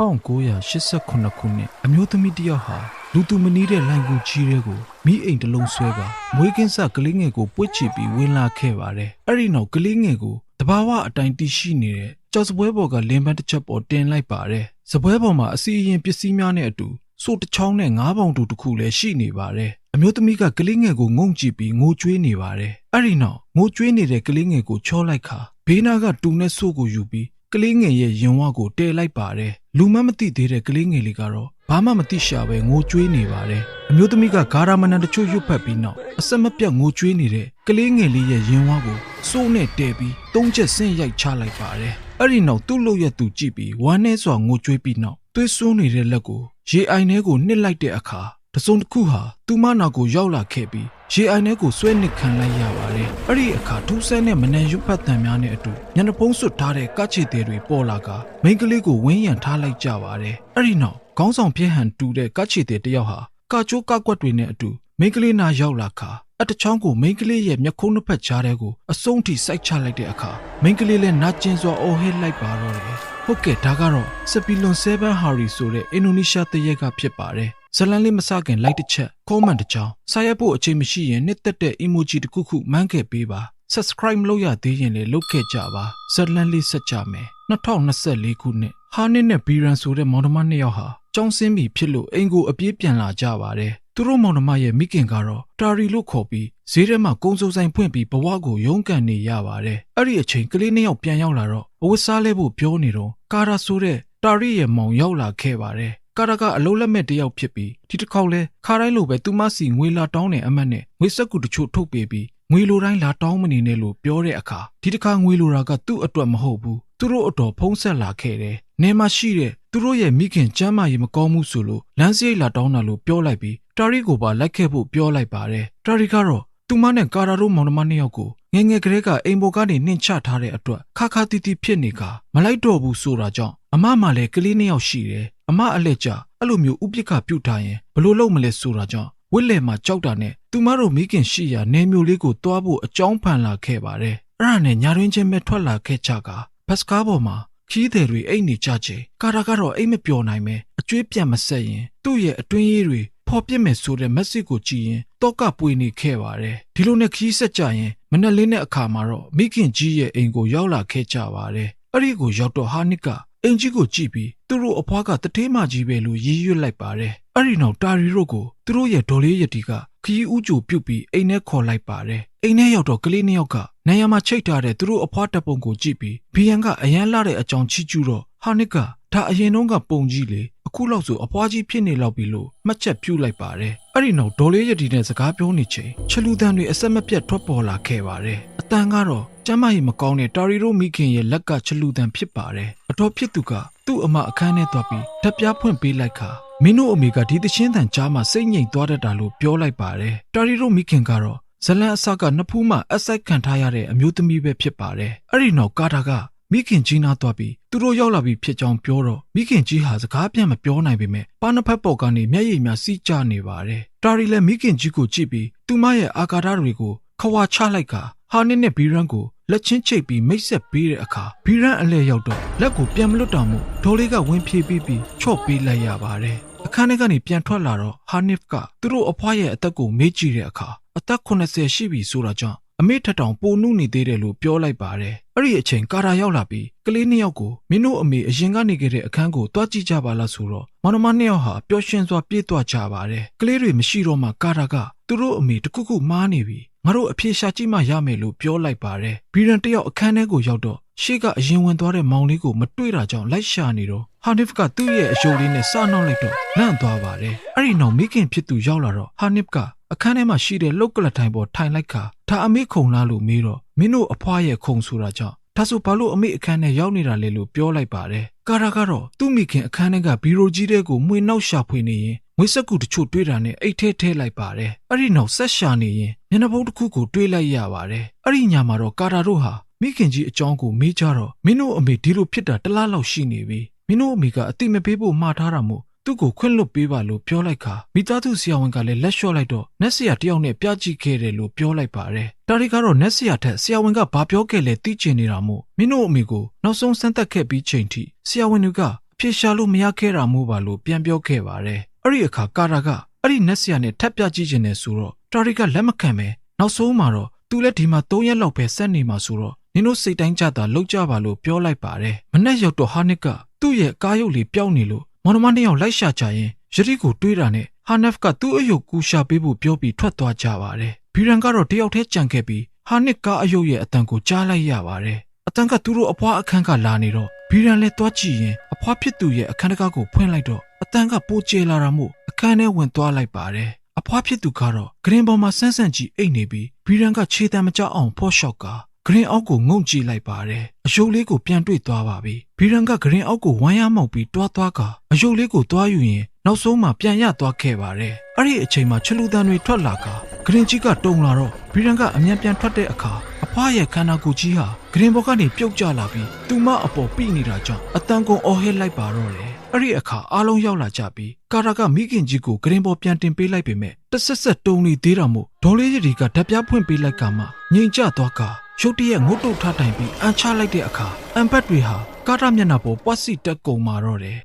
1989ခုနှစ်အမျိုးသမီးတစ်ယောက်ဟာလူသူမနီးတဲ့လိုင်ကူကြီးတွေကိုမိအိမ်တစ်လုံးဆွဲကမွေးကင်းစကလေးငယ်ကိုပွေ့ချပြီးဝင်လာခဲ့ပါတယ်။အဲ့ဒီနောက်ကလေးငယ်ကိုတဘာဝအတိုင်းတည်ရှိနေတဲ့ကြောက်စပွဲပေါ်ကလင်းပန်းတစ်ချက်ပေါ်တင်လိုက်ပါတယ်။စပွဲပေါ်မှာအစီအရင်ပစ္စည်းများနဲ့အတူစို့တစ်ချောင်းနဲ့ငါးပေါင်တူတစ်ခုလည်းရှိနေပါတယ်။အမျိုးသမီးကကလေးငယ်ကိုငုံကြည့်ပြီးငိုကြွေးနေပါတယ်။အဲ့ဒီနောက်ငိုကြွေးနေတဲ့ကလေးငယ်ကိုချောလိုက်ခါဘေးနာကတူနဲ့ဆို့ကိုယူပြီး ကလေးငယ်ရဲ့ရင်ဝါကိုတဲလိုက်ပါတယ်လူမမသိသေးတဲ့ကလေးငယ်လေးကတော့ဘာမှမသိရှာပဲငိုကြွေးနေပါတယ်အမျိုးသမီးကဂါရာမနန်တချို့ရွတ်ဖက်ပြီးနောက်အဆက်မပြတ်ငိုကြွေးနေတဲ့ကလေးငယ်လေးရဲ့ရင်ဝါကိုစိုးနဲ့တဲပြီးသုံးချက်ဆင့်ရိုက်ချလိုက်ပါတယ်အဲ့ဒီနောက်သူ့လို့ရဲ့သူကြည့်ပြီးဝမ်းနဲ့စွာငိုကြွေးပြီးနောက်သွေးစွန်းနေတဲ့လက်ကိုရေအိုင်ထဲကိုနှစ်လိုက်တဲ့အခါတစုံတစ်ခုဟာသူမနာကိုရောက်လာခဲ့ပြီး ရေအိုင်ထဲကိုဆွဲနစ်ခံလိုက်ရပါတယ်။အဲ့ဒီအခါထူးဆန်းတဲ့မနန်ရွတ်ဖတ်တံများနဲ့အတူညနေပုံးစွတ်ထားတဲ့ကချေသေးတွေပေါ်လာကမိန်းကလေးကိုဝင်းရံထားလိုက်ကြပါတယ်။အဲ့ဒီနောက်ခေါင်းဆောင်ပြည့်ဟန်တူတဲ့ကချေသေးတယောက်ဟာကချိုးကကွက်တွေနဲ့အတူမိန်းကလေးနာရောက်လာခါအတချောင်းကိုမိန်းကလေးရဲ့မျက်ခုံးနှစ်ဖက်ကြားထဲကိုအစုံထိစိုက်ချလိုက်တဲ့အခါမိန်းကလေးလည်းနာကျင်စွာအော်ဟစ်လိုက်ပါတော့တယ်။ဟုတ်ကဲ့ဒါကတော့စပီလွန်7 Harry ဆိုတဲ့အင်ဒိုနီးရှားတရက်ကဖြစ်ပါတယ်။ ဇလန်လေးမစခင်လိုက်တစ်ချက် comment တစ်ချောင်းစာရိုက်ဖို့အချိန်မရှိရင်နှစ်သက်တဲ့ emoji တစ်ခုခုမှန်းခဲ့ပေးပါ subscribe လုပ်ရသေးရင်လည်းလုပ်ခဲ့ကြပါဇလန်လေးဆက်ကြမယ်2024ခုနှစ်ဟာနစ်နဲ့ဘီရန်ဆိုတဲ့မောင်နှမနှစ်ယောက်ဟာကြောင်းစင်းပြီဖြစ်လို့အိမ်ကိုအပြေးပြန်လာကြပါတယ်သူတို့မောင်နှမရဲ့မိခင်ကတော့တာရီလို့ခေါ်ပြီးဈေးထဲမှာကုန်းစုံဆိုင်ဖွင့်ပြီးဘဝကိုရုန်းကန်နေရပါတယ်အဲ့ဒီအချိန်ကလေးနှစ်ယောက်ပြန်ရောက်လာတော့အဝတ်စားလဲဖို့ပြောနေတော့ကာရာဆိုတဲ့တာရီရဲ့မောင်ရောက်လာခဲ့ပါတယ် ကာရာကအလုံးလက်မဲ့တယောက်ဖြစ်ပြီးဒီတစ်ခေါက်လဲခါတိုင်းလိုပဲသူမစီငွေလာတောင်းတဲ့အမတ်နဲ့ငွေစက်ကူတချို့ထုတ်ပေးပြီးငွေလိုတိုင်းလာတောင်းမနေနဲ့လို့ပြောတဲ့အခါဒီတစ်ခါငွေလိုတာကသူ့အတွက်မဟုတ်ဘူးသူတို့အတော်ဖုံးဆက်လာခဲ့တယ်။နေမှာရှိတဲ့သူတို့ရဲ့မိခင်ကျမ်းမာရေးမကောင်းမှုဆိုလို့လမ်းစရိတ်လာတောင်းတာလို့ပြောလိုက်ပြီးတာရီကိုပါလိုက်ခဲ့ဖို့ပြောလိုက်ပါတယ်။တာရီကတော့သူမနဲ့ကာရာတို့မောင်နှမနှစ်ယောက်ကိုငငယ်ကလေးကအိမ်ပေါ်ကနေနှင်ချထားတဲ့အတွက်ခါခါတီတီဖြစ်နေကမလိုက်တော့ဘူးဆိုတာကြောင့်အမမှလည်းကလေးနှစ်ယောက်ရှိတယ်။ အမအလက်ကျအဲ့လိုမျိုးဥပိ္ပခပြုတ်ထားရင်ဘလို့လုပ်မလဲဆိုတာကြောင့်ဝစ်လေမှာကြောက်တာနဲ့သူမတို့မိခင်ရှိရာနေမျိုးလေးကိုတွားဖို့အကြောင်းဖန်လာခဲ့ပါတယ်။အဲ့ဒါနဲ့ညာရင်းချင်းပဲထွက်လာခဲ့ကြကဘတ်စကားပေါ်မှာခီးသည်တွေအိတ်နေကြချိန်ကာရာကတော့အိတ်မပျော်နိုင်ပဲအကျွေးပြတ်မဆက်ရင်သူ့ရဲ့အတွင်းရေးတွေဖော်ပြစ်မယ်ဆိုတဲ့ message ကိုကြည့်ရင်တော့ကပွေနေခဲ့ပါတယ်ဒီလိုနဲ့ခီးဆက်ကြရင်မနက်လင်းတဲ့အခါမှာတော့မိခင်ကြီးရဲ့အိမ်ကိုရောက်လာခဲ့ကြပါတယ်အဲ့ဒီကိုရောက်တော့ဟာနစ်က အင်ကြီးကိုကြည့်ပြီးသူတို့အဖွားကတထေးမကြီးပဲလို့ရည်ရွတ်လိုက်ပါတယ်အဲ့ဒီနောက်တာရီတို့ကိုသူတို့ရဲ့ဒေါ်လေးရတီကခီးဥကြိုပြုတ်ပြီးအိမ်ထဲခေါ်လိုက်ပါတယ်အိမ်ထဲရောက်တော့ကလေးနှစ်ယောက်ကနေရာမှာချိတ်ထားတဲ့သူတို့အဖွားတပ်ပုံကိုကြည့်ပြီးဘီယန်ကအရန်လာတဲ့အကြောင်းချီးကျူးတော့ဟာနစ်ကဒါအရင်တုန်းကပုံကြီးလေ အခုလောက်ဆိုအဖွားကြီးဖြစ်နေလောက်ပြီလို့မှတ်ချက်ပြုလိုက်ပါတယ်အဲ့ဒီနောက်ဒေါ်လေးရတီနဲ့စကားပြောနေချိန်ချလူတန်တွေအဆက်မပြတ်ထွက်ပေါ်လာခဲ့ပါတယ်အတန်ကတော့ကျမ်းမာရေးမကောင်းတဲ့တာရီတို့မိခင်ရဲ့လက်ကချလူတန်ဖြစ်ပါတယ်အတော်ဖြစ်သူကသူ့အမအခန်းထဲသွားပြီးဓာတ်ပြားဖွင့်ပေးလိုက်ခါမင်းတို့အမေကဒီသချင်းတန်ကြားမှာစိတ်ငြိမ်သွားတတ်တာလို့ပြောလိုက်ပါတယ်တာရီတို့မိခင်ကတော့ဇလန်အစကနှစ်ဖူးမှအဆိုင်ခံထားရတဲ့အမျိုးသမီးပဲဖြစ်ပါတယ်အဲ့ဒီနောက်ကာတာက မိခင်ကြီးနာသွားပြီးသူတို့ရောက်လာပြီးဖြစ်ကြောင်းပြောတော့မိခင်ကြီးဟာစကားပြန်မပြောနိုင်ပေမဲ့ပါနဖက်ပေါ်ကနေမျက်ရည်များစီးကျနေပါတယ်တာရီလည်းမိခင်ကြီးကိုကြည့်ပြီးသူမရဲ့အာကာဒတွေကိုခွာချလိုက်ကဟာနစ်နဲ့ဘီရန်ကိုလက်ချင်းချိတ်ပြီးမိတ်ဆက်ပေးတဲ့အခါဘီရန်အလဲရောက်တော့လက်ကိုပြန်မလွတ်တောင်မှုဒေါ်လေးကဝင်ဖြေပြီးပြီးချော့ပေးလိုက်ရပါတယ်အခန်းထဲကနေပြန်ထွက်လာတော့ဟာနစ်ကသူတို့အဖွားရဲ့အသက်ကိုမေးကြည့်တဲ့အခါအသက်80ရှိပြီဆိုတာကြောင့် အမေထက်တောင်ပိုနုနေသေးတယ်လို့ပြောလိုက်ပါတယ်အဲ့ဒီအချိန်ကာရာရောက်လာပြီးကလေးနှစ်ယောက်ကိုမင်းတို့အမေအရင်ကနေခဲ့တဲ့အခန်းကိုတွားကြည့်ကြပါလားဆိုတော့မောင်နှမနှစ်ယောက်ဟာပျော်ရွှင်စွာပြေးသွားကြပါတယ်ကလေးတွေမရှိတော့မှကာရာကသူတို့အမေတခုခုမားနေပြီငါတို့အဖြေရှာကြည့်မှရမယ်လို့ပြောလိုက်ပါတယ်ဘီရန်တယောက်အခန်းထဲကိုရောက်တော့ရှေ့ကအရင်ဝင်သွားတဲ့မောင်လေးကိုမတွေ့တာကြောင့်လိုက်ရှာနေတော့ဟာနစ်ကသူ့ရဲ့အယုံလေးနဲ့စနှောက်လိုက်တော့လန့်သွားပါတယ်အဲ့ဒီနောက်မိခင်ဖြစ်သူရောက်လာတော့ဟာနစ်က အခန်းထဲမှာရှိတဲ့လုတ်ကလထိုင်ပေါ်ထိုင်လိုက်ခါဒါအမေခုံလားလို့မေးတော့မင်းတို့အဖွားရဲ့ခုံဆိုတာကြောင့်ဒါဆိုဘာလို့အမေအခန်းထဲရောက်နေတာလဲလို့ပြောလိုက်ပါတယ်ကာရာကတော့သူ့မိခင်အခန်းထဲကဘီရိုကြီးတဲ့ကိုမှွေနောက်ရှာဖွေနေရင်ငွေစက်ကူတချို့တွေးတာနဲ့အိတ်ထဲထဲလိုက်ပါတယ်အဲ့ဒီနောက်ဆက်ရှာနေရင်မျက်နှာပုံးတစ်ခုကိုတွေးလိုက်ရပါတယ်အဲ့ဒီညမှာတော့ကာရာတို့ဟာမိခင်ကြီးအကြောင်းကိုမေးကြတော့မင်းတို့အမေဒီလိုဖြစ်တာတလားလောက်ရှိနေပြီမင်းတို့အမေကအတိမပေးဖို့မှားထားတာမို့ သူ့ကိုခွင့်လွတ်ပေးပါလို့ပြောလိုက်ခါမိသားစုဆရာဝန်ကလည်းလက်လျှော့လိုက်တော့နက်ဆရာတယောက်နဲ့ပြကြည့်ခဲ့တယ်လို့ပြောလိုက်ပါတယ်တာရီကတော့နက်ဆရာထက်ဆရာဝန်ကဘာပြောခဲ့လဲသိချင်နေတာမို့မင်းတို့အမေကိုနောက်ဆုံးစမ်းသပ်ခဲ့ပြီးချိန်ထိဆရာဝန်တွေကဖြေရှာလို့မရခဲ့တာမို့ပါလို့ပြန်ပြောခဲ့ပါတယ်အဲ့ဒီအခါကာရာကအဲ့ဒီနက်ဆရာနဲ့ထပ်ပြကြည့်ခြင်းနဲ့ဆိုတော့တာရီကလက်မခံပဲနောက်ဆုံးမှာတော့သူလည်းဒီမှာ၃ရက်လောက်ပဲဆက်နေမှာဆိုတော့နင်တို့စိတ်တိုင်းကြတာလောက်ကြပါလို့ပြောလိုက်ပါတယ်မနဲ့ရောက်တော့ဟာနစ်ကသူ့ရဲ့ကားရုပ်လေးပျောက်နေလို့ မောင်နှမနှစ်ယောက်လိုက်ရှာကြရင်ယတိကိုတွေးတာနဲ့ဟာနက်ဖ်ကသူ့အယုတ်ကူရှာပေးဖို့ပြောပြီးထွက်သွားကြပါတယ်ဘီရန်ကတော့တယောက်တည်းကြံခဲ့ပြီးဟာနစ်ကားအယုတ်ရဲ့အတန်ကိုကြားလိုက်ရပါတယ်အတန်ကသူတို့အဖွားအခန်းကလာနေတော့ဘီရန်လည်းသွားကြည့်ရင်အဖွားဖြစ်သူရဲ့အခန်းတကားကိုဖွင့်လိုက်တော့အတန်ကပိုကျလာတာမို့အခန်းထဲဝင်သွားလိုက်ပါတယ်အဖွားဖြစ်သူကတော့ဂရင်ပေါ်မှာဆန်းဆန်းကြီးအိတ်နေပြီးဘီရန်ကခြေတံမကြအောင်ဖော့ရှော့က ဂရင်အောက်ကိုငုံကြည့်လိုက်ပါတယ်အယုတ်လေးကိုပြန်တွေ့သွားပါပြီဘီရန်ကဂရင်အောက်ကိုဝမ်းရမောက်ပြီးတွားသွားကအယုတ်လေးကိုတွားယူရင်နောက်ဆုံးမှပြန်ရသွားခဲ့ပါတယ်အဲ့ဒီအချိန်မှာချလူတန်တွေထွက်လာကဂရင်ကြီးကတုံလာတော့ဘီရန်ကအမြန်ပြန်ထွက်တဲ့အခါအဖွားရဲ့ခန္ဓာကိုယ်ကြီးဟာဂရင်ဘော်ကနေပြုတ်ကျလာပြီးသူမအပေါ်ပိနေတာကြောင့်အတန်ကုန်အော်ဟစ်လိုက်ပါတော့တယ်အဲ့ဒီအခါအားလုံးရောက်လာကြပြီးကာရာကမိခင်ကြီးကိုဂရင်ဘော်ပြန်တင်ပေးလိုက်ပေမဲ့တဆက်ဆက်တုံနေသေးတာမို့ဒေါ်လေးရီကဓာတ်ပြဖွင့်ပေးလိုက်ကမှငြိမ်ကျသွားက ရုတ်တရက်ငုတ်တုတ်ထားတိုင်ပြီးအန်ချလိုက်တဲ့အခါအန်ဘတ်တွေဟာကာရာမျက်နှာပေါ်ပွက်စီတက်ကုန်မာတော့တယ်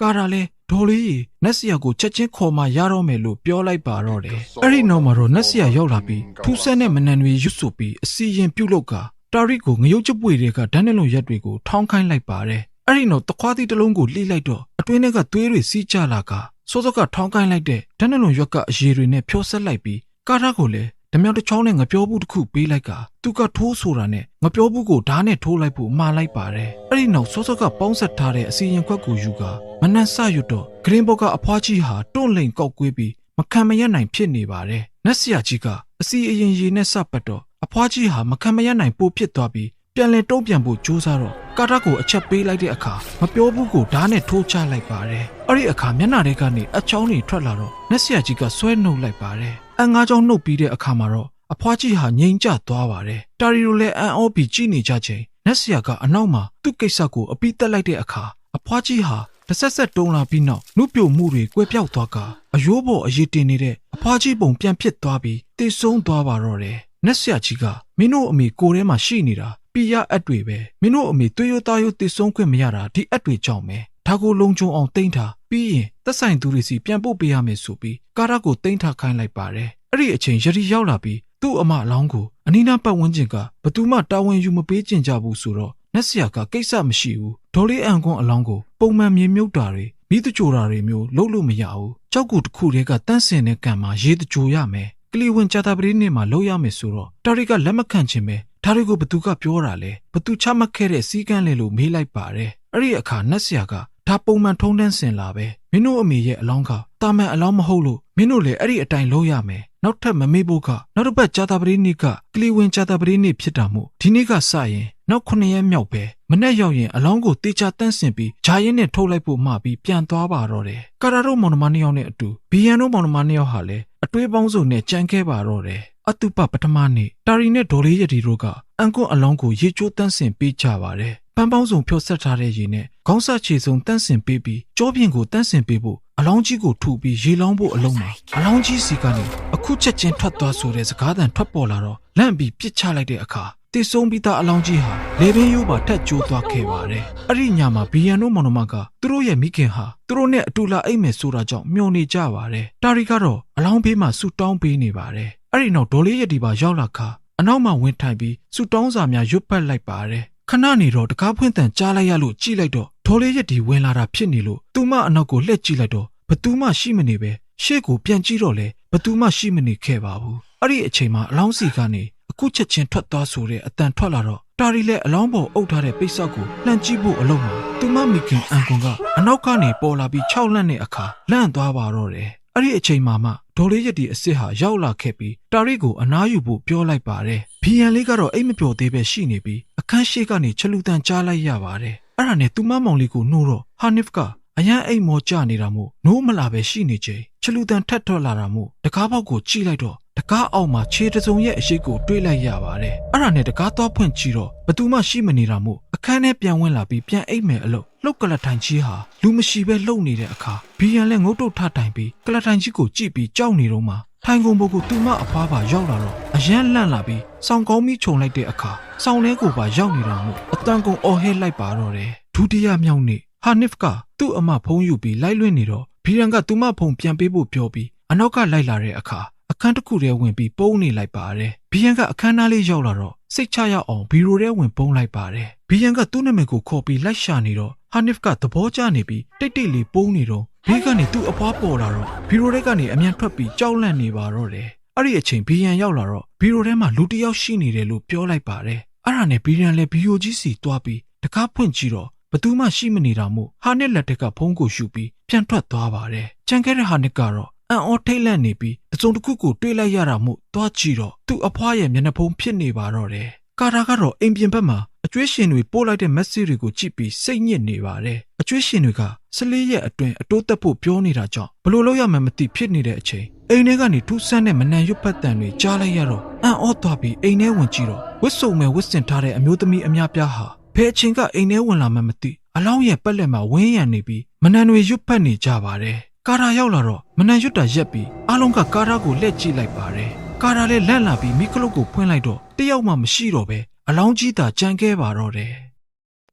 ကာရာလည်းဒေါ်လေးရီနက်ဆီယာကိုချက်ချင်းခေါ်မှရတော့မယ်လို့ပြောလိုက်ပါတော့တယ်အဲ့ဒီနောက်မှာတော့နက်ဆီယာရောက်လာပြီးထူးဆန်းတဲ့မနန်တွေရွတ်ဆိုပြီးအစီရင်ပြုတ်လောက်ကတာရီကိုငရုတ်ချပွေတွေကဒန်းနှလုံးရက်တွေကိုထောင်းခိုင်းလိုက်ပါတယ်အဲ့ဒီနောက်တခွားသီးတစ်လုံးကိုလှိလိုက်တော့အတွင်းထဲကသွေးတွေစီးကျလာကစောစောကထောင်းကိုင်းလိုက်တဲ့ဒန်းနှလုံးရွက်ကအရေတွေနဲ့ဖြောဆက်လိုက်ပြီးကာရာကိုလည်း ဓမြောင်တစ်ချောင်းနဲ့ငပြောဘူးတစ်ခုပေးလိုက်ကသူကထိုးဆိုတာနဲ့ငပြောဘူးကိုဓာတ်နဲ့ထိုးလိုက်ဖို့မှားလိုက်ပါတယ်အဲ့ဒီနောက်စောစောကပေါင်းဆက်ထားတဲ့အစီရင်ခွက်ကိုယူကမနှက်ဆရွတ်တော့ဂရင်ဘော့ကအဖွားကြီးဟာတွန့်လိန်ကောက်ကွေးပြီးမခံမရနိုင်ဖြစ်နေပါတယ်နက်ဆရာကြီးကအစီအရင်ရေနဲ့စပတ်တော့အဖွားကြီးဟာမခံမရနိုင်ပိုဖြစ်သွားပြီးပြန်လည်တုံ့ပြန်ဖို့ကြိုးစားတော့ ကာတာကိုအချက်ပေးလိုက်တဲ့အခါမပြောဘူးကိုဓာတ်နဲ့ထိုးချလိုက်ပါတယ်။အဲ့ဒီအခါမျက်နှာထဲကနေအချောင်းတွေထွက်လာတော့နက်ဆရာကြီးကဆွဲနှုတ်လိုက်ပါတယ်။အငါးချောင်းနှုတ်ပြီးတဲ့အခါမှာတော့အဖွားကြီးဟာငြိမ်ကျသွားပါတယ်။တာရီလိုလည်းအန်အောပြီးကြည့်နေကြချိန်နက်ဆရာကအနောက်မှာသူ့ကိစ္စကိုအပိတက်လိုက်တဲ့အခါအဖွားကြီးဟာတစ်ဆက်ဆက်တုံးလာပြီးနောက်နှုတ်ပြိုမှုတွေကွဲပြောက်သွားကအယိုးပေါ်အရေးတင်နေတဲ့အဖွားကြီးပုံပြန်ဖြစ်သွားပြီးတိတ်ဆုံးသွားပါတော့တယ်။ နက်ဆရာကြီးကမင်းတို့အမေကိုယ်ထဲမှာရှိနေတာပြရအပ်တွေပဲမင်းတို့အမေသွေးရိုးသားရိုးတည်ဆုံးခွင့်မရတာဒီအပ်တွေကြောင့်ပဲဒါကိုလုံခြုံအောင်တိမ့်ထားပြီးရင်သက်ဆိုင်သူတွေစီပြန်ပို့ပေးရမယ်ဆိုပြီးကာရကိုတိမ့်ထားခိုင်းလိုက်ပါတယ်အဲ့ဒီအချိန်ယတိရောက်လာပြီးသူ့အမအလောင်းကိုအနီးနားပတ်ဝန်းကျင်ကဘသူမှတာဝန်ယူမပေးကျင်ကြဘူးဆိုတော့နက်ဆရာကကိစ္စမရှိဘူးဒေါ်လေးအန်ကွန်အလောင်းကိုပုံမှန်မြေမြုပ်တာတွေမိတကြိုတာတွေမျိုးလုပ်လို့မရဘူးကြောက်ကူတစ်ခုတည်းကတန့်စင်တဲ့ကံမှာရေးတကြိုရမယ်က လီဝင်ဂျာတာပရီနေ့မှာလုပ်ရမယ်ဆိုတော့တာရီကလက်မခံချင်ပဲဒါတွေကိုဘသူကပြောတာလဲဘသူချမှတ်ခဲ့တဲ့စီကန်းလေလို့မေးလိုက်ပါတယ်အဲ့ဒီအခါနတ်ဆရာကဒါပုံမှန်ထုံးတန်းစင်လာပဲမင်းတို့အမေရဲ့အလောင်းကတာမန်အလောင်းမဟုတ်လို့မင်းတို့လည်းအဲ့ဒီအတိုင်းလုပ်ရမယ်နောက်ထပ်မမေ့ဖို့ကနောက်တစ်ပတ်ဂျာတာပရီနေ့ကကလီဝင်ဂျာတာပရီနေ့ဖြစ်တာမို့ဒီနေ့ကစရင် နောက်9ရက်မြောက်ပဲမနေ့ရောက်ရင်အလောင်းကိုတေချာတန့်စင်ပြီးဂျာရင်နဲ့ထုတ်လိုက်ဖို့မှပြီးပြန်သွားပါတော့တယ်ကာရာတို့မောင်နှမနှစ်ယောက်နဲ့အတူဘီယန်တို့မောင်နှမနှစ်ယောက်ဟာလည်းအတွေးပေါင်းစုံနဲ့ကြံခဲ့ပါတော့တယ်အတုပပထမနေ့တာရီနဲ့ဒေါ်လေးရတီတို့ကအန်ကွန်းအလောင်းကိုရေချိုးတန်းစင်ပေးကြပါတယ်ပန်းပေါင်းစုံဖြောဆက်ထားတဲ့ရေနဲ့ခေါင်းဆက်ချေစုံတန်းစင်ပေးပြီးကြောပြင်ကိုတန်းစင်ပေးဖို့အလောင်းကြီးကိုထုပြီးရေလောင်းဖို့အလုံးမှာအလောင်းကြီးစီကနေအခုချက်ချင်းထွက်သွားဆိုတဲ့စကားသံထွက်ပေါ်လာတော့လန့်ပြီးပြစ်ချလိုက်တဲ့အခါ တည်ဆုံးပြီးသားအလောင်းကြီးဟာလေပင်ရိုးပါထက်ကျိုးသွားခဲ့ပါတယ်။အဲ့ဒီညမှာဘီယန်တို့မောင်နှမကသူတို့ရဲ့မိခင်ဟာသူတို့နဲ့အတူလာအိမ်မယ်ဆိုတာကြောင့်မျှော်နေကြပါတယ်။တာရီကတော့အလောင်းဘေးမှာဆူတောင်းပေးနေပါတယ်။အဲ့ဒီနောက်ဒေါ်လေးရတီပါရောက်လာခါအနောက်မှာဝင်ထိုင်ပြီးဆူတောင်းစာများရွတ်ပတ်လိုက်ပါတယ်။ခဏနေတော့တကားဖွင့်တန်ကြားလိုက်ရလို့ကြည့်လိုက်တော့ဒေါ်လေးရတီဝင်လာတာဖြစ်နေလို့သူမအနောက်ကိုလှည့်ကြည့်လိုက်တော့ဘသူမှရှိမနေပဲရှေ့ကိုပြန်ကြည့်တော့လေဘသူမှရှိမနေခဲ့ပါဘူး။အဲ့ဒီအချိန်မှာအလောင်းစီကနေ အခုချက်ချင်းထွက်သွားဆိုတဲ့အတန်ထွက်လာတော့တာရီလည်းအလောင်းပေါ်အုပ်ထားတဲ့ပိတ်ဆော့ကိုလှန်ကြည့်ဖို့အလုံးမှာသူမမိခင်အန်ကွန်ကအနောက်ကနေပေါ်လာပြီး၆လန့်တဲ့အခါလန့်သွားပါတော့တယ်အဲ့ဒီအချိန်မှာမှဒေါ်လေးရတီအစ်စ်ဟာရောက်လာခဲ့ပြီးတာရီကိုအနားယူဖို့ပြောလိုက်ပါတယ်ဘီယန်လေးကတော့အိတ်မပျော်သေးပဲရှိနေပြီးအခန်းရှိကနေချလူတန်ကြားလိုက်ရပါတယ်အဲ့ဒါနဲ့သူမမောင်လေးကိုနှိုးတော့ဟာနစ်ကအရန်အိမ်မောကြနေတာမို့နိုးမလာပဲရှိနေချိန်ချလူတန်ထက်ထွက်လာတာမို့တကားပေါက်ကိုကြည့်လိုက်တော့ တကားအောက်မှာခြေတစုံရဲ့အရှိတ်ကိုတွေးလိုက်ရပါတယ်အဲ့ဒါနဲ့တကားသွားဖွင့်ကြည့်တော့ဘသူမှရှိမနေတာမို့အခန်းထဲပြန်ဝင်လာပြီးပြန်အိတ်မယ်အလို့လှုပ်ကလထိုင်ကြီးဟာလူမရှိပဲလှုပ်နေတဲ့အခါဘီယန်လည်းငုတ်တုတ်ထတိုင်ပြီးကလထိုင်ကြီးကိုကြည့်ပြီးကြောက်နေတော့မှထိုင်ကုန်ဘုတ်ကိုသူမအဖွားပါရောက်လာတော့အရန်လန့်လာပြီးစောင်းကောင်းပြီးခြုံလိုက်တဲ့အခါစောင်းလဲကိုပါရောက်နေတော့မို့အတန်ကုန်အော်ဟဲလိုက်ပါတော့တယ်ဒုတိယမြောက်နေ့ဟာနစ်ကသူ့အမဖုံးယူပြီးလိုက်လွင့်နေတော့ဘီရန်ကသူမဖုံပြန်ပေးဖို့ပြောပြီးအနောက်ကလိုက်လာတဲ့အခါ အခန်းတစ်ခုထဲဝင်ပြီးပုံနေလိုက်ပါတယ်ဘီရန်ကအခန်းသားလေးရောက်လာတော့စိတ်ချရအောင်ဘီရိုထဲဝင်ပုံလိုက်ပါတယ်ဘီရန်ကသူ့နာမည်ကိုခေါ်ပြီးလိုက်ရှာနေတော့ဟာနစ်ကသဘောကျနေပြီးတိတ်တိတ်လေးပုံနေတော့ဘေးကနေသူ့အဖွားပေါ်လာတော့ဘီရိုထဲကနေအမြန်ထွက်ပြီးကြောက်လန့်နေပါတော့တယ်အဲ့ဒီအချိန်ဘီရန်ရောက်လာတော့ဘီရိုထဲမှာလူတစ်ယောက်ရှိနေတယ်လို့ပြောလိုက်ပါတယ်အဲ့ဒါနဲ့ဘီရန်လည်းဘီယိုကြီးစီတွားပြီးတကားဖွင့်ကြည့်တော့ဘသူမှရှိမနေတာမို့ဟာနစ်လက်ထက်ကဖုံးကိုရှူပြီးပြန်ထွက်သွားပါတယ်။ကြံခဲ့တဲ့ဟာနစ်ကတော့ အံ့ဩထိတ်လန့်နေပြီးအစုံတစ်ခုကိုတွေးလိုက်ရတာမို့သွားကြည့်တော့သူ့အဖွားရဲ့မျက်နှာဖုံးဖြစ်နေပါတော့တယ်။ကာတာကတော့အိမ်ပြင်ဘက်မှာအကျွေးရှင်တွေပို့လိုက်တဲ့ message တွေကိုကြည့်ပြီးစိတ်ညစ်နေပါတယ်။အကျွေးရှင်တွေက14ရက်အတွင်းအတိုးသက်ဖို့ပြောနေတာကြောင့်ဘလို့လို့ရမှန်းမသိဖြစ်နေတဲ့အချိန်အိမ်ထဲကနေထူးဆန်းတဲ့မနံရွတ်ပတ်တန်တွေကြားလိုက်ရတော့အံ့ဩသွားပြီးအိမ်ထဲဝင်ကြည့်တော့ဝစ်စုံမဲ့ဝစ်စင်ထားတဲ့အမျိုးသမီးအများပြားဟာဘယ်အချိန်ကအိမ်ထဲဝင်လာမှန်းမသိအလောင်းရဲ့ပက်လက်မှာဝင်းရံနေပြီးမနံတွေရွတ်ဖက်နေကြပါတယ် ကာရာရောက်လာတော့မနံရွတ်တာရက်ပြီးအားလုံးကကာရာကိုလှည့်ကြည့်လိုက်ပါတယ်ကာရာလည်းလန့်လာပြီးမိခလုတ်ကိုဖွင့်လိုက်တော့တယောက်မှမရှိတော့ပဲအလောင်းကြီးသာကြံခဲ့ပါတော့တယ်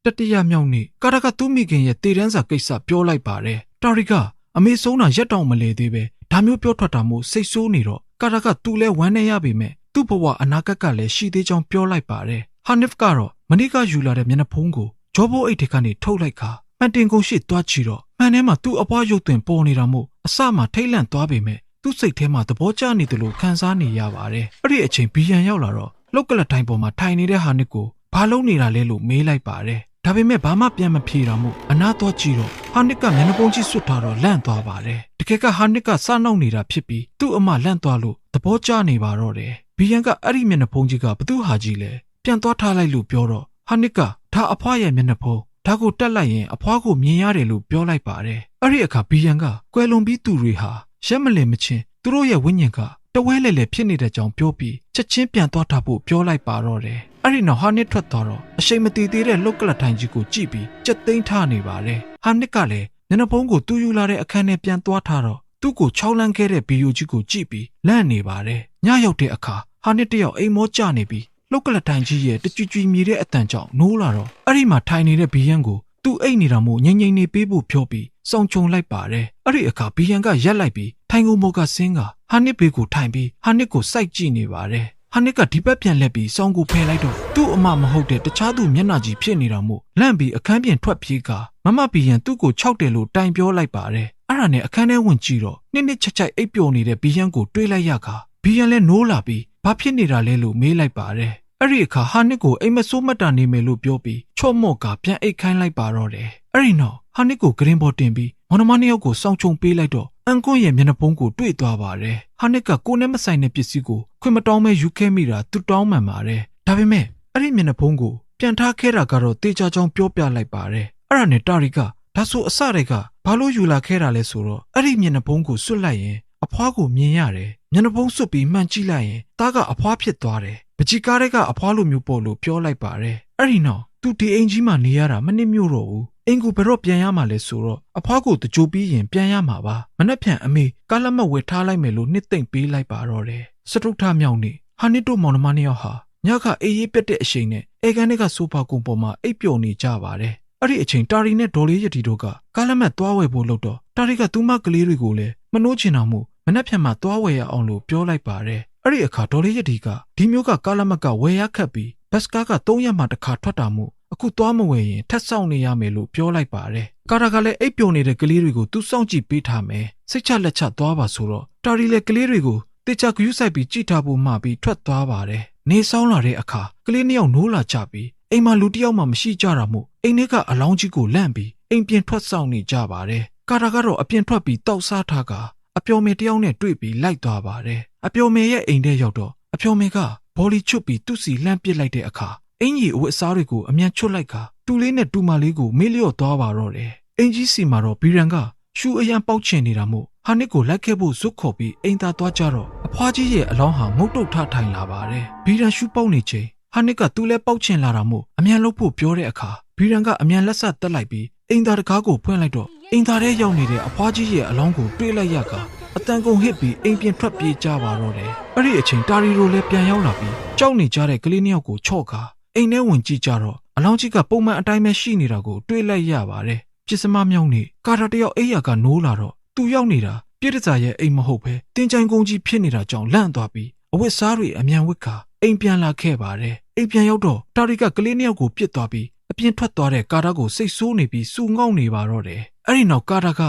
တတိယမြောက်နေ့ကာရာကသူ့မိခင်ရဲ့တည်တန်းစာကိစ္စပြောလိုက်ပါတယ်တာရီကအမေဆုံးတာရက်တောင်မလဲသေးပဲဒါမျိုးပြောထွက်တာမို့စိတ်ဆိုးနေတော့ကာရာကသူ့လဲဝမ်းနေရပေမဲ့သူ့ဘဝအနာဂတ်ကလည်းရှိသေးကြောင်းပြောလိုက်ပါတယ်ဟာနစ်ကတော့မနိကယူလာတဲ့မျက်နှာဖုံးကိုဂျောဘိုးအိတ်တွေကနေထုတ်လိုက်ခါ မှန်တင်ကုန်ရှိသွားချီတော့မှန်ထဲမှာသူ့အပွားရုပ်သွင်းပေါ်နေတာမို့အစမှထိတ်လန့်သွားပေမဲ့သူ့စိတ်ထဲမှာသဘောကျနေတယ်လို့ခံစားနေရပါတယ်အဲ့ဒီအချိန်ဘီယန်ရောက်လာတော့လောက်ကလတ်တိုင်းပေါ်မှာထိုင်နေတဲ့ဟာနစ်ကိုဘာလုပ်နေတာလဲလို့မေးလိုက်ပါတယ်ဒါပေမဲ့ဘာမှပြန်မဖြေတာမို့အနာသွားကြည့်တော့ဟာနစ်ကမျက်နှာပုံးကြီးဆွတ်ထားတော့လန့်သွားပါတယ်တကယ်ကဟာနစ်ကစနှောက်နေတာဖြစ်ပြီးသူ့အမလန့်သွားလို့သဘောကျနေပါတော့တယ်ဘီယန်ကအဲ့ဒီမျက်နှာပုံးကြီးကဘသူ့ဟာကြီးလဲပြန်သွားထားလိုက်လို့ပြောတော့ဟာနစ်ကဒါအဖွားရဲ့မျက်နှာဖုံး ဒါကိုတက်လိုက်ရင်အဖွားကိုမြင်ရတယ်လို့ပြောလိုက်ပါတယ်အဲ့ဒီအခါဘီယန်ကကွယ်လွန်ပြီးသူတွေဟာရက်မလင်မချင်းသူတို့ရဲ့ဝိညာဉ်ကတဝဲလေလေဖြစ်နေတဲ့ကြောင်ပြောပြီးချက်ချင်းပြန်သွားထားဖို့ပြောလိုက်ပါတော့တယ်အဲ့ဒီနောက်ဟာနစ်ထွက်သွားတော့အရှိန်မတည်သေးတဲ့လုတ်ကလတ်ထိုင်ကြီးကိုကြည့်ပြီးကြက်သိမ်းထားနေပါတယ်ဟာနစ်ကလည်းမျက်နှာဖုံးကိုတူးယူလာတဲ့အခန်းထဲပြန်သွားထားတော့သူ့ကိုချောင်းလန်းခဲ့တဲ့ဗီဒီယိုကြီးကိုကြည့်ပြီးလန့်နေပါတယ်ညရောက်တဲ့အခါဟာနစ်တယောက်အိမ်မောကျနေပြီး လောက်ကလတိုင်ကြီးရဲ့တကြွကြွမြည်တဲ့အတန်ကြောင့်နိုးလာတော့အဲ့ဒီမှာထိုင်နေတဲ့ဘီယန်ကိုသူ့အိတ်နေတာမို့ငိမ့်ငိမ့်နေပေးဖို့ပြောပြီးစောင့်ချုံလိုက်ပါတယ်အဲ့ဒီအခါဘီယန်ကရက်လိုက်ပြီးထိုင်ကုန်မော်ကဆင်းကဟာနစ်ဘေးကိုထိုင်ပြီးဟာနစ်ကိုစိုက်ကြည့်နေပါတယ်ဟာနစ်ကဒီဘက်ပြန်လှည့်ပြီးစောင်းကိုဖယ်လိုက်တော့သူ့အမမဟုတ်တဲ့တခြားသူမျက်နှာကြီးဖြစ်နေတာမို့လန့်ပြီးအခန်းပြင်ထွက်ပြေးကမမဘီယန်သူ့ကိုခြောက်တယ်လို့တိုင်ပြောလိုက်ပါတယ်အဲ့ဒါနဲ့အခန်းထဲဝင်ကြည့်တော့နှစ်နှစ်ချက်ချက်အိပ်ပျော်နေတဲ့ဘီယန်ကိုတွေးလိုက်ရခါဘီယန်လည်းနိုးလာပြီးဘာဖြစ်နေတာလဲလို့မေးလိုက်ပါတယ် အဲ့ဒီအခါဟာနစ်ကိုအိမ်မဆိုးမတ်တာနေမယ်လို့ပြောပြီးချော့မော့ကပြန်အိတ်ခိုင်းလိုက်ပါတော့တယ်အဲ့ဒီနောက်ဟာနစ်ကိုဂရင်ပေါ်တင်ပြီးမော်နမနှစ်ယောက်ကိုစောင့်ချုံပေးလိုက်တော့အန်ကွန်းရဲ့မျက်နှာပုံးကိုတွေ့သွားပါတယ်ဟာနစ်ကကိုနဲ့မဆိုင်တဲ့ပစ္စည်းကိုခွင့်မတောင်းမဲယူခဲ့မိတာသူတောင်းမှန်ပါတယ်ဒါပေမဲ့အဲ့ဒီမျက်နှာပုံးကိုပြန်ထားခဲ့တာကတော့တေချာချောင်းပြောပြလိုက်ပါတယ်အဲ့ဒါနဲ့တာရီကဒါဆိုအစတည်းကဘာလို့ယူလာခဲ့တာလဲဆိုတော့အဲ့ဒီမျက်နှာပုံးကိုဆွတ်လိုက်ရင် အဖွားကိုမြင်ရတယ်မျက်နှာပုံးဆွတ်ပြီးမှန်ကြည့်လိုက်ရင်သားကအဖွားဖြစ်သွားတယ်ပကြီကားတွေကအဖွားလိုမျိုးပေါ့လို့ပြောလိုက်ပါတယ်အဲ့ဒီနောက်သူဒီအိမ်ကြီးမှာနေရတာမနစ်မြို့တော့ဘူးအင်ကိုဘယ်တော့ပြန်ရမှာလဲဆိုတော့အဖွားကိုတကြိုပြီးရင်ပြန်ရမှာပါမနှက်ဖြန်အမေကားလက်မှတ်ဝယ်ထားလိုက်မယ်လို့နှစ်သိမ့်ပေးလိုက်ပါတော့တယ်စတုထမြောက်နေ့ဟာနစ်တို့မောင်နှမနှစ်ယောက်ဟာညကအေးရေးပက်တဲ့အချိန်နဲ့အေကန်တွေကဆိုဖာကုံပေါ်မှာအိပ်ပျော်နေကြပါတယ်အဲ့ဒီအချိန်တာရီနဲ့ဒေါ်လေးရတီတို့ကကားလက်မှတ်သွားဝယ်ဖို့လုပ်တော့တာရီကသူ့မကလေးတွေကိုလည်းမနှိုးချင်တာမို့ မနှက်ဖြန်မှာသွားဝယ်ရအောင်လို့ပြောလိုက်ပါတယ်အဲ့ဒီအခါဒေါ်လေးရတီကဒီမျိုးကကားလက်မှတ်ကဝယ်ရခတ်ပြီးဘတ်စကားက3ရက်မှတစ်ခါထွက်တာမို့အခုသွားမဝယ်ရင်ထက်ဆောင်နေရမယ်လို့ပြောလိုက်ပါတယ်ကာရာကလည်းအိပ်ပျော်နေတဲ့ကလေးတွေကိုသူစောင့်ကြည့်ပေးထားမယ်စိတ်ချလက်ချသွားပါဆိုတော့တာရီလည်းကလေးတွေကိုတေချာဂယူးဆိုင်ပြီးကြည့်ထားဖို့မှပြီးထွက်သွားပါတယ်နေဆောင်လာတဲ့အခါကလေးနှစ်ယောက်နိုးလာကြပြီးအိမ်မှာလူတစ်ယောက်မှမရှိကြတာမို့အိမ်ထဲကအလောင်းကြီးကိုလန့်ပြီးအိမ်ပြင်ထွက်ဆောင်နေကြပါတယ်ကာရာကတော့အပြင်ထွက်ပြီးတောက်စားထားက အပျော်မေတယောက်နဲ့တွေ့ပြီးလိုက်သွားပါတယ်အပျော်မေရဲ့အိမ်ထဲရောက်တော့အပျော်မေကဘောလီချွတ်ပြီးသူ့စီလှမ်းပစ်လိုက်တဲ့အခါအင်ကြီးအဝတ်အစားတွေကိုအမြန်ချွတ်လိုက်ခါတူလေးနဲ့တူမလေးကိုမေးလျော့သွားပါတော့တယ်အင်ကြီးစီမှာတော့ဘီရန်ကရှူအရန်ပေါက်ချင်နေတာမို့ဟာနစ်ကိုလိုက်ခဲ့ဖို့ဇွတ်ခေါ်ပြီးအိမ်သာသွားကြတော့အဖွားကြီးရဲ့အလောင်းဟာငုတ်တုတ်ထထိုင်လာပါတယ်ဘီရန်ရှူပေါက်နေချိန်ဟာနစ်ကသူ့လဲပေါက်ချင်လာတာမို့အမြန်လို့ဖို့ပြောတဲ့အခါဘီရန်ကအမြန်လက်ဆက်တက်လိုက်ပြီးအိမ်သာတကားကိုဖွင့်လိုက်တော့ အိမ်သာထဲရောက်နေတဲ့အဖွားကြီးရဲ့အလောင်းကိုတွေးလိုက်ရကအတန်ကုန်ဟစ်ပြီးအိမ်ပြင်ထွက်ပြေးကြပါတော့တယ်အဲ့ဒီအချိန်တာရီရိုလည်းပြန်ရောက်လာပြီးကြောက်နေကြတဲ့ကလေးနှစ်ယောက်ကိုချော့ကာအိမ်ထဲဝင်ကြည့်ကြတော့အလောင်းကြီးကပုံမှန်အတိုင်းပဲရှိနေတာကိုတွေးလိုက်ရပါတယ်ပြစ်စမမြောင်းနေကာတာတယောက်အိယာကနိုးလာတော့သူရောက်နေတာပြစ်တစားရဲ့အိမ်မဟုတ်ပဲတင်းချိုင်ကုန်းကြီးဖြစ်နေတာကြောင့်လန့်သွားပြီးအဝတ်စားတွေအမြန်ဝတ်ခါအိမ်ပြန်လာခဲ့ပါတယ်အိမ်ပြန်ရောက်တော့တာရီကကလေးနှစ်ယောက်ကိုပြစ်သွားပြီး အပြင်ထွက်သွားတဲ့ကာတာကိုစိတ်ဆိုးနေပြီးစူငေါက်နေပါတော့တယ်အဲ့ဒီနောက်ကာတာက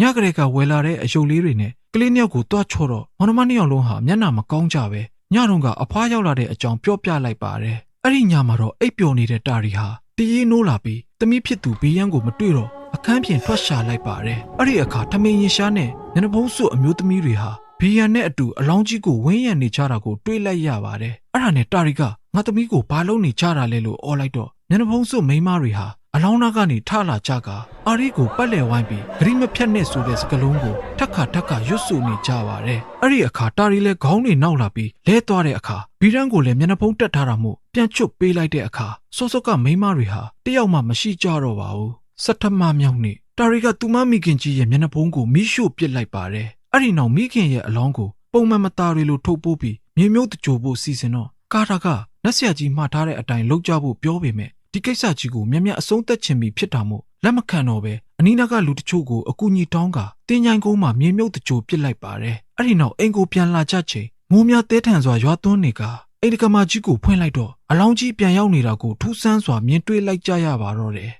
ညကလေးကဝယ်လာတဲ့အယုတ်လေးတွေနဲ့ကလေးနှစ်ယောက်ကိုတွားချော့တော့မောင်နှမနှစ်ယောက်လုံးဟာမျက်နှာမကောင်းကြပဲညတုန်းကအဖွားရောက်လာတဲ့အကြောင်းပြောပြလိုက်ပါတယ်အဲ့ဒီညမှာတော့အိပ်ပျော်နေတဲ့တာရီဟာတရေနိုးလာပြီးတမိဖြစ်သူဘီယန်ကိုမတွေ့တော့အခန်းပြင်ထွက်ရှာလိုက်ပါတယ်အဲ့ဒီအခါထမင်းရင်ရှားနဲ့နနဘုံးစုအမျိုးသမီးတွေဟာဘီယန်နဲ့အတူအလောင်းကြီးကိုဝင်းရံနေကြတာကိုတွေးလိုက်ရပါတယ်အဲ့ဒါနဲ့တာရီကငါသမီးကိုဘာလုပ်နေကြတာလဲလို့အော်လိုက်တော့ နနဘုံးစုမိန်းမတွေဟာအလောင်းနာကနေထလာကြကအာရီကိုပတ်လည်ဝိုင်းပြီးဂရိမဖြတ်နဲ့ဆိုတဲ့စကလုံးကိုထက်ခါထက်ခါရွတ်ဆိုနေကြပါတယ်အဲ့ဒီအခါတာရီလည်းခေါင်းတွေနောက်လာပြီးလဲသွားတဲ့အခါဘီရန်ကိုလည်းမျက်နှာဖုံးတက်ထားတာမို့ပြန်ချွတ်ပေးလိုက်တဲ့အခါစောစောကမိန်းမတွေဟာတယောက်မှမရှိကြတော့ပါဘူးစက်ထမမြောက်နေ့တာရီကသူမမိခင်ကြီးရဲ့မျက်နှာဖုံးကိုမိရှို့ပစ်လိုက်ပါတယ်အဲ့ဒီနောက်မိခင်ရဲ့အလောင်းကိုပုံမှန်မသားတွေလိုထုတ်ပိုးပြီးမြေမြုပ်တကြိုဖို့စီစဉ်တော့ကာတာကနက်ဆရာကြီးမှားထားတဲ့အတိုင်းလုပ်ကြဖို့ပြောပေမဲ့ ဒီကိစ္စကြီးကိုမြက်မြက်အဆုံးသက်ချင်ပြီးဖြစ်တာမို့လက်မခံတော့ပဲအနီးနားကလူတချို့ကိုအကူအညီတောင်းကတင်းချိုင်ကုန်းမှာမြေမြုပ်တကြိုပစ်လိုက်ပါတယ်အဲ့ဒီနောက်အိမ်ကိုပြန်လာကြချိန်မိုးများတဲထန်စွာရွာသွန်းနေကအိမ်တကမာကြီးကိုဖွင့်လိုက်တော့အလောင်းကြီးပြန်ရောက်နေတာကိုထူးဆန်းစွာမြင်တွေ့လိုက်ကြရပါတော့တယ်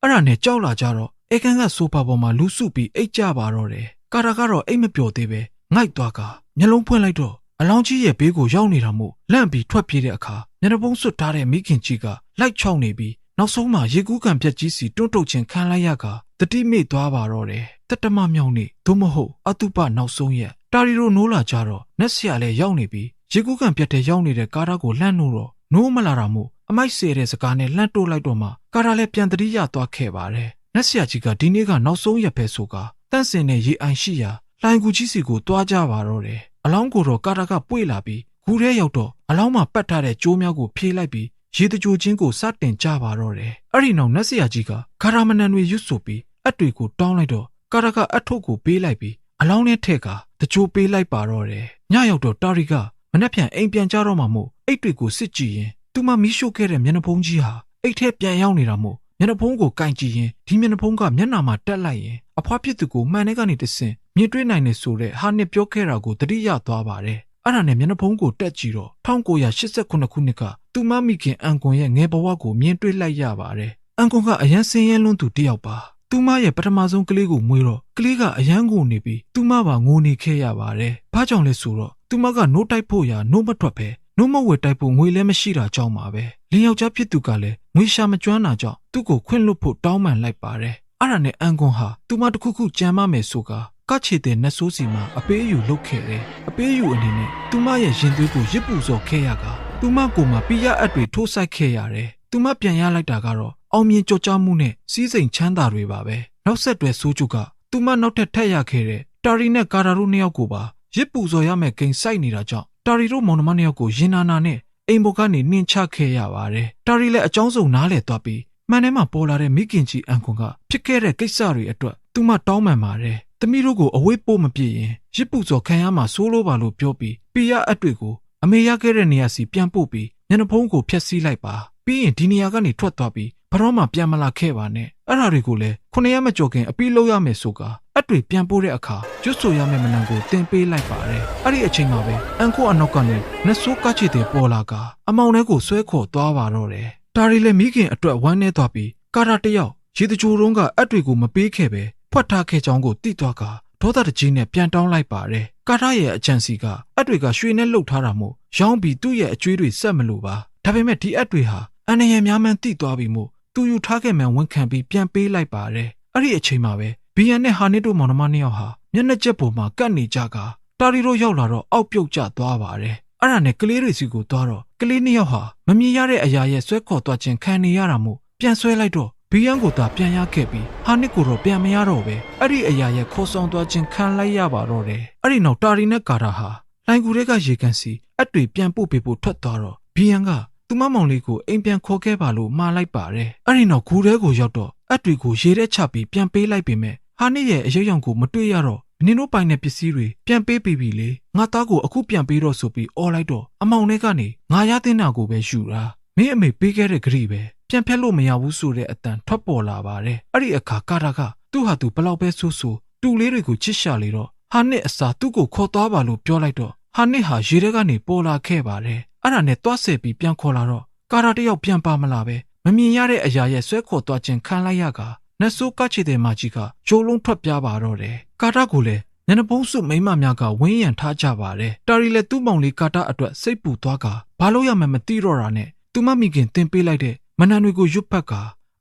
အဲ့ဒါနဲ့ကြောက်လာကြတော့အေကန်ကဆိုဖာပေါ်မှာလူစုပြီးအိတ်ကြပါတော့တယ်ကာတာကတော့အိတ်မပျော်သေးပဲငိုက်သွားကမျက်လုံးဖွင့်လိုက်တော့ အလောင်းကြီးရဲ့ဘေးကိုရောက်နေတာမို့လန့်ပြီးထွက်ပြေးတဲ့အခါမျက်နှာပုံးစွတ်ထားတဲ့မိခင်ကြီးကလိုက်ချောင်းနေပြီးနောက်ဆုံးမှရေကူးကန်ပြက်ကြီးစီတွန့်တုတ်ချင်းခံလိုက်ရကတတိမေ့သွားပါတော့တယ်တတမမြောင်နေသို့မဟုတ်အတုပနောက်ဆုံးရက်တာရီရိုနိုးလာကြတော့နက်ဆရာလည်းရောက်နေပြီးရေကူးကန်ပြက်တဲ့ရောက်နေတဲ့ကားသားကိုလှမ်းနိုးတော့နိုးမလာတာမို့အမိုက်စေတဲ့စကားနဲ့လှမ်းတိုးလိုက်တော့မှကားသားလည်းပြန်တတိရသွားခဲ့ပါတယ်နက်ဆရာကြီးကဒီနေ့ကနောက်ဆုံးရက်ပဲဆိုကတန့်စင်တဲ့ရေအိုင်ရှိရာလိုင်ကူကြီးစီကိုတွားကြပါတော့တယ် အလောင်းကိုတော့ကာတာကပွေလာပြီးဂူထဲရောက်တော့အလောင်းမှာပတ်ထားတဲ့ကြိုးများကိုဖြေးလိုက်ပြီးရေတကြိုချင်းကိုစတင်ကြပါတော့တယ်အဲ့ဒီနောက်နတ်ဆရာကြီးကခါရာမနန်တွေရွတ်ဆိုပြီးအက်တွေကိုတောင်းလိုက်တော့ကာတာကအထုပ်ကိုပေးလိုက်ပြီးအလောင်းနဲ့ထက်ကတကြိုပေးလိုက်ပါတော့တယ်ညရောက်တော့တာရီကမနှက်ပြန်အိမ်ပြန်ကြတော့မှမို့အိတ်တွေကိုစစ်ကြည့်ရင်သူမမီးရှို့ခဲ့တဲ့မျက်နှာဖုံးကြီးဟာအိတ်ထဲပြန်ရောက်နေတာမို့မျက်နှာဖုံးကိုကင်ကြည့်ရင်ဒီမျက်နှာဖုံးကမျက်နှာမှာတက်လိုက်ရင်အဖွားဖြစ်သူကိုမှန်တဲ့ကနေတဆင် မြင်တွေ့နိုင်နေဆိုတဲ့ဟာနှစ်ပြောခဲ့တာကိုတတိယသွားပါတယ်အဲ့ဒါနဲ့မျက်နှာဖုံးကိုတက်ကြည့်တော့1989ခုနှစ်ကသူမမိခင်အန်ကွန်ရဲ့ငယ်ဘဝကိုမြင်တွေ့လိုက်ရပါတယ်အန်ကွန်ကအရန်စင်းရဲလွန်းသူတယောက်ပါသူမရဲ့ပထမဆုံးကလေးကိုမွေးတော့ကလေးကအရန်ကိုနေပြီးသူမပါငိုနေခဲ့ရပါတယ်ဘာကြောင့်လဲဆိုတော့သူမကနိုးတိုက်ဖို့ရာနိုးမထွက်ပဲနို့မဝယ်တိုက်ဖို့ငွေလည်းမရှိတာကြောင့်ပါပဲလင်းယောက်ျားဖြစ်သူကလည်းငွေရှာမကျွမ်းတာကြောင့်သူ့ကိုခွင့်လွတ်ဖို့တောင်းပန်လိုက်ပါတယ်အဲ့ဒါနဲ့အန်ကွန်ဟာသူမတစ်ခုခုကြံမမယ်ဆိုက ကချေတဲ့နတ်ဆိုးစီမှာအပေးအယူလုပ်ခဲ့တယ်အပေးအယူအနေနဲ့သူမရဲ့ရင်သွေးကိုရစ်ပူစော်ခဲ့ရကသူမကိုမှပြရအပ်တွေထိုးဆိုင်ခဲ့ရတယ်သူမပြန်ရလိုက်တာကတော့အောင်မြင်ကြော်ကြားမှုနဲ့စီးစိမ်ချမ်းသာတွေပါပဲနောက်ဆက်တွဲဆိုးချုပ်ကသူမနောက်ထပ်ထက်ရခဲ့တဲ့တာရီနဲ့ကာရာတို့နှစ်ယောက်ကိုပါရစ်ပူစော်ရမယ့်ဂိမ်းစိုက်နေတာကြောင့်တာရီတို့မောင်နှမနှစ်ယောက်ကိုရင်နာနာနဲ့အိမ်ဘော်ကနေနှင်ချခဲ့ရပါတယ်တာရီလည်းအကြောင်းစုံနားလည်သွားပြီးမှန်ထဲမှာပေါ်လာတဲ့မိခင်ကြီးအန်ကွန်ကဖြစ်ခဲ့တဲ့ကိစ္စတွေအတွက်သူမတောင်းပန်ပါတယ်။ သမီးတို့ကိုအဝေးပို့မပြည့်ရင်ရစ်ပူစော်ခံရမှာစိုးလို့ပါလို့ပြောပြီးပီရအပ်တွေကိုအမေရခဲ့တဲ့နေရာစီပြန်ပို့ပြီးညနေဖုံးကိုဖျက်ဆီးလိုက်ပါ။ပြီးရင်ဒီနေရာကနေထွက်သွားပြီးဘရောမှပြန်မလာခဲ့ပါနဲ့။အဲ့ဓာတွေကိုလည်းခုနှစ်ရက်မကြော်ခင်အပီးလုပ်ရမယ်ဆိုကအပ်တွေပြန်ပို့တဲ့အခါကျွတ်ဆိုရမယ့်မနံကိုတင်ပေးလိုက်ပါတယ်။အဲ့ဒီအချိန်မှာပဲအန်ကိုအနောက်ကနေနဆိုးကချစ်တဲ့ပေါ်လာကအမောင်ထဲကိုဆွဲခေါ်သွားပါတော့တယ်။ဒါရီလည်းမိခင်အတွက်ဝမ်းနေသွားပြီးကာတာတယောက်ရေတကြိုတုံးကအပ်တွေကိုမပေးခဲ့ပဲ ဖွက်ထားခဲ့ကြောင်းကိုသိသွားကဒေါသတကြီးနဲ့ပြန်တောင်းလိုက်ပါတယ်။ကာတာရဲ့အကြံစီကအပ်တွေကရွှေနဲ့လှုပ်ထားတာမို့ရောင်းပြီးသူ့ရဲ့အကျွေးတွေဆက်မလို့ပါ။ဒါပေမဲ့ဒီအပ်တွေဟာအန္တရာယ်များမှန်းသိသွားပြီမို့သူယူထားခဲ့မှန်ဝန်ခံပြီးပြန်ပေးလိုက်ပါတယ်။အဲ့ဒီအချိန်မှာပဲဘီယန်နဲ့ဟာနစ်တို့မောင်နှမနှစ်ယောက်ဟာမျက်နှာကျက်ပေါ်မှာကပ်နေကြကတာရီတို့ရောက်လာတော့အောက်ပြုတ်ကျသွားပါတယ်။အဲ့ဒါနဲ့ကလေးတွေစီကိုသွားတော့ကလေးနှစ်ယောက်ဟာမမြင်ရတဲ့အရာရဲ့ဆွဲခေါ်သွားခြင်းခံနေရတာမို့ပြန်ဆွဲလိုက်တော့ ဘီယန်ကိုသာပြန်ရခဲ့ပြီးဟာနစ်ကိုတော့ပြန်မရတော့ပဲအဲ့ဒီအရာရဲ့ခေါ်ဆောင်သွားခြင်းခံလိုက်ရပါတော့တယ်အဲ့ဒီနောက်တာရီနဲ့ကာတာဟာလိုင်ကူတွေကရေကန်စီအက်တွေပြန်ပို့ပေးဖို့ထွက်သွားတော့ဘီယန်ကသူမမောင်လေးကိုအိမ်ပြန်ခေါ်ခဲ့ပါလို့မှားလိုက်ပါတယ်အဲ့ဒီနောက်ဂူထဲကိုရောက်တော့အက်တွေကိုရေထဲချပြီးပြန်ပေးလိုက်ပေမဲ့ဟာနစ်ရဲ့အရေးရောင်ကိုမတွေ့ရတော့နင်တို့ပိုင်တဲ့ပစ္စည်းတွေပြန်ပေးပြီးပြီလေငါသားကိုအခုပြန်ပေးတော့ဆိုပြီးအော်လိုက်တော့အမောင်ထဲကနေငါရတဲ့နာကိုပဲယူတာ မင်းအမေပေးခဲ့တဲ့ဂရိပဲပြန်ဖြတ်လို့မရဘူးဆိုတဲ့အတန်ထွက်ပေါ်လာပါတယ်အဲ့ဒီအခါကာတာကသူ့ဟာသူဘလောက်ပဲဆိုးဆိုးတူလေးတွေကိုချစ်ရှာလေတော့ဟာနစ်အစာသူ့ကိုခေါ်သွားပါလို့ပြောလိုက်တော့ဟာနစ်ဟာရေထဲကနေပေါ်လာခဲ့ပါတယ်အဲ့ဒါနဲ့တွားဆယ်ပြီးပြန်ခေါ်လာတော့ကာတာတယောက်ပြန်ပါမလာပဲမမြင်ရတဲ့အရာရဲ့ဆွဲခေါ်သွားခြင်းခံလိုက်ရကနတ်ဆိုးကချီတဲ့မကြီးကဂျိုးလုံးထွက်ပြပါတော့တယ်ကာတာကိုလည်းညနေပုံးစုမိန်းမများကဝင်းရံထားကြပါတယ်တာရီလည်းသူ့မောင်လေးကာတာအတွက်စိတ်ပူသွားကဘာလို့ရမှမသိတော့တာနဲ့ သူမမိခင်တင်ပေးလိုက်တဲ့မနန်တွေကိုရွတ်ဖက်က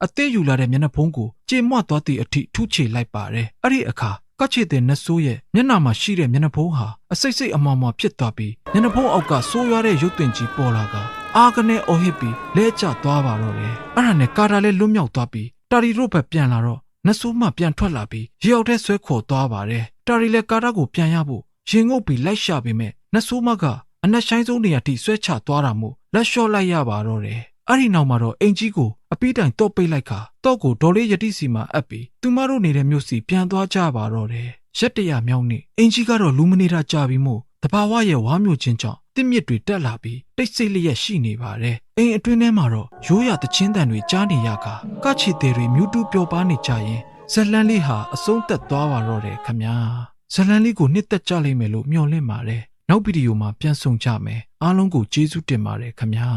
အသေးယူလာတဲ့မျက်နှာဖုံးကိုကြေမွသွားသည့်အထိထုချေလိုက်ပါတယ်အဲ့ဒီအခါကချေတဲ့နတ်ဆိုးရဲ့မျက်နှာမှာရှိတဲ့မျက်နှာဖုံးဟာအစိတ်စိတ်အမောင်မောင်ဖြစ်သွားပြီးမျက်နှာဖုံးအောက်ကဆိုးရွားတဲ့ရုပ်သွင်ကြီးပေါ်လာကအာကနေအော်ဟစ်ပြီးလဲကျသွားပါတော့တယ်အဲ့ဒါနဲ့ကာတာလည်းလွတ်မြောက်သွားပြီးတာရီတို့ဘက်ပြန်လာတော့နတ်ဆိုးမှပြန်ထွက်လာပြီးရေအောက်ထဲဆွဲခေါ်သွားပါတယ်တာရီလည်းကာတာကိုပြန်ရဖို့ရင်ငုပ်ပြီးလိုက်ရှာပေမဲ့နတ်ဆိုးမက အနက်ဆိုင်ဆုံးနေရာထိဆွဲချသွားတာမို့လက်လျှော့လိုက်ရပါတော့တယ်အဲ့ဒီနောက်မှာတော့အိမ်ကြီးကိုအပီးတိုင်တော့ပိတ်လိုက်ခါတော့ကိုဒေါ်လေးယတိစီမှာအပ်ပြီးသူမတို့နေတဲ့မြို့စီပြန်သွားကြပါတော့တယ်ရက်တရမြောင်းနေအိမ်ကြီးကတော့လူမနေတာကြာပြီမို့တဘာဝရဲ့ဝါမျိုးချင်းကြောင့်တစ်မြစ်တွေတက်လာပြီးတိတ်ဆိတ်လျက်ရှိနေပါတယ်အိမ်အတွင်းထဲမှာတော့ရိုးရတချင်းတန်တွေကြားနေရကကချီသေးတွေမြူးတူးပျော်ပါနေကြရင်ဇလန်လေးဟာအဆုံးသက်သွားပါတော့တယ်ခမညာဇလန်လေးကိုနှစ်သက်ကြလိမ့်မယ်လို့မျှော်လင့်ပါတယ် နောက်ဗီဒီယိုမှာပြန်ဆောင်ကြမယ်အားလုံးကိုကျေးဇူးတင်ပါတယ်ခမညာ